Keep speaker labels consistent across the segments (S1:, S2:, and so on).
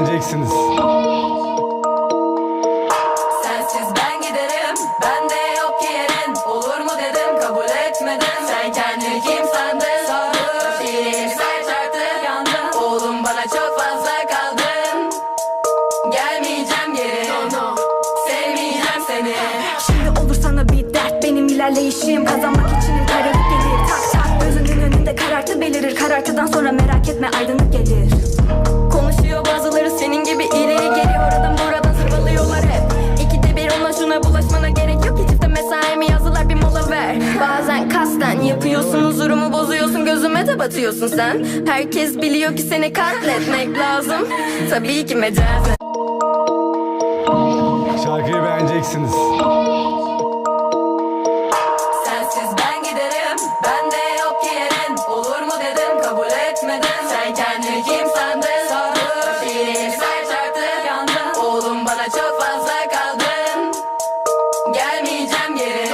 S1: beğeneceksiniz.
S2: Sensiz ben giderim Bende yok yerin. Olur mu dedim kabul etmedim. Sen kendini kim sandın Sordum Şiirim saç artık yandın. Oğlum bana çok fazla kaldın. Gelmeyeceğim geri. Sevmeyeceğim seni.
S3: Şimdi olur sana bir dert benim ilerleyişim. Kazanmak için kararı gelir. Tak tak gözünün önünde karartı belirir. Karartıdan sonra merak etme aydınlık gelir
S2: yapıyorsun huzurumu bozuyorsun Gözüme de batıyorsun sen. Herkes biliyor ki seni katletmek lazım. Tabii ki mecazen
S1: Şarkıyı beğeneceksiniz.
S2: Sensiz ben giderim Bende yok ki yerin. Olur mu dedim kabul etmedim. Sen kendini kim sandın? Sordum Şiirim saç artık yandın. Oğlum bana çok fazla kaldın. Gelmeyeceğim geri.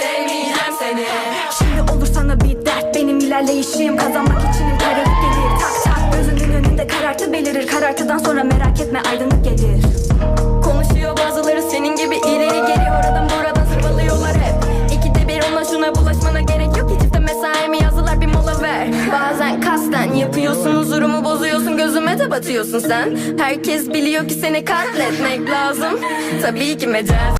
S2: Sevmeyeceğim seni
S3: Sana bir dert benim ilerleyişim. Kazanmak için kararı gelir. Tak tak gözünün önünde karartı belirir. Karartıdan sonra merak etme aydınlık gelir.
S2: Konuşuyor bazıları senin gibi ileri geri. Oradan buradan zırvalıyorlar hep. İkide bir ona şuna bulaşmana gerek yok ki. Çifte mesai mi yazdılar bir mola ver. Bazen kasten yapıyorsun huzurumu bozuyorsun Gözüme de batıyorsun sen. Herkes biliyor ki seni katletmek lazım. Tabii ki mecaz